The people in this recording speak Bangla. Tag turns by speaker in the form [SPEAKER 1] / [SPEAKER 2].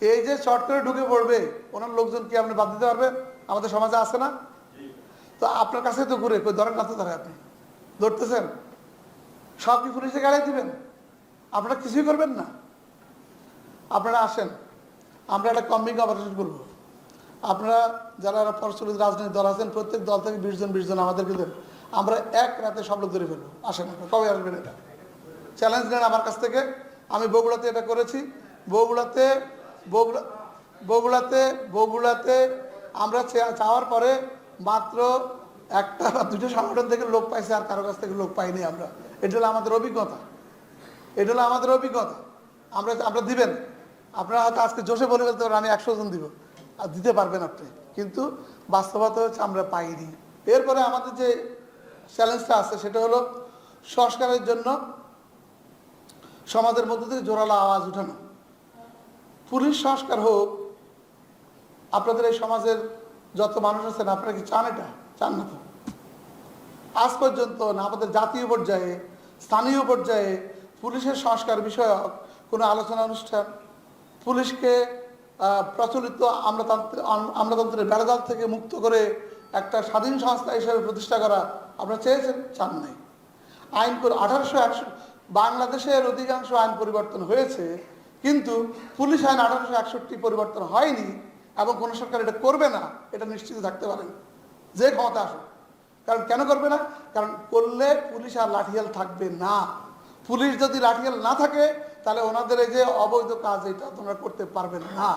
[SPEAKER 1] এই যে শর্ট করে ঢুকে পড়বে, ওনার লোকজন কি আপনি বাদ দিতে পারবেন আমাদের সমাজে আছে না? তো আপনার কাছে তো ঘুরে ধরেন না তো ধরে আপনি। ধরতেছেন? সব কি পুলিশে গাড়ি দিবেন? আপনারা কিছুই করবেন না। আপনারা আসেন, আমরা একটা কম্বিং অপারেশন করব। আপনারা যারা প্রচলিত রাজনৈতিক দল আছেন, প্রত্যেক দল থেকে বিশ জন বিশ জন আমাদেরকে দেন। আমরা এক রাতে সব লোক ধরে ফেলব। আসেন কবে আসবেন এটা? চ্যালেঞ্জ নেন আমার কাছ থেকে। আমি বগুড়াতে এটা করেছি। বগুড়াতে বগুড়া বগুড়াতে বগুড়াতে আমরা চাওয়ার পরে মাত্র একটা বা দুটো সংগঠন থেকে লোক পাইছে আর কারও কাছ থেকে লোক পাইনি আমরা। এটা হলো আমাদের অভিজ্ঞতা। এটা হলো আমাদের অভিজ্ঞতা। আমরা আমরা দিবেন। আপনারা হয়তো আজকে জোশে বলে ফেলতে পারেন, আমি একশো জন দিব। আর দিতে পারবেন আপনি। কিন্তু বাস্তবতা হচ্ছে আমরা পাইনি। এরপরে আমাদের যে চ্যালেঞ্জটা আছে, সেটা হলো সংস্কারের জন্য সমাজের মধ্যে থেকে জোরালো আওয়াজ উঠানো। পুলিশ সংস্কার হোক, আপনাদের এই সমাজের যত মানুষ আছেন, আপনারা কি চান এটা? চান না তো। আজ পর্যন্ত না, আমাদের জাতীয় পর্যায়ে, স্থানীয় পর্যায়ে পুলিশের সংস্কার বিষয়ক কোনো আলোচনা অনুষ্ঠান, পুলিশকে প্রচলিত আমলাতন্ত্র আমলাতন্ত্রের বেড়াজাল থেকে মুক্ত করে একটা স্বাধীন সংস্থা হিসেবে প্রতিষ্ঠা করা, আপনারা চেয়েছেন? চান নাই। আইন করে আঠারোশো বাংলাদেশের অধিকাংশ আইন পরিবর্তন হয়েছে। কিন্তু পুলিশ আইন আঠারোশো একষট্টি পরিবর্তন হয়নি এবং কোনো সরকার এটা করবে না, এটা নিশ্চিত থাকতে পারেন যে ক্ষমতা আসুক। কারণ কেন করবে না? কারণ করলে পুলিশ আর লাঠিয়াল থাকবে না। পুলিশ যদি লাঠিয়াল না থাকে, তাহলে ওনাদের এই যে অবৈধ কাজ, এটা তোমরা করতে পারবে না।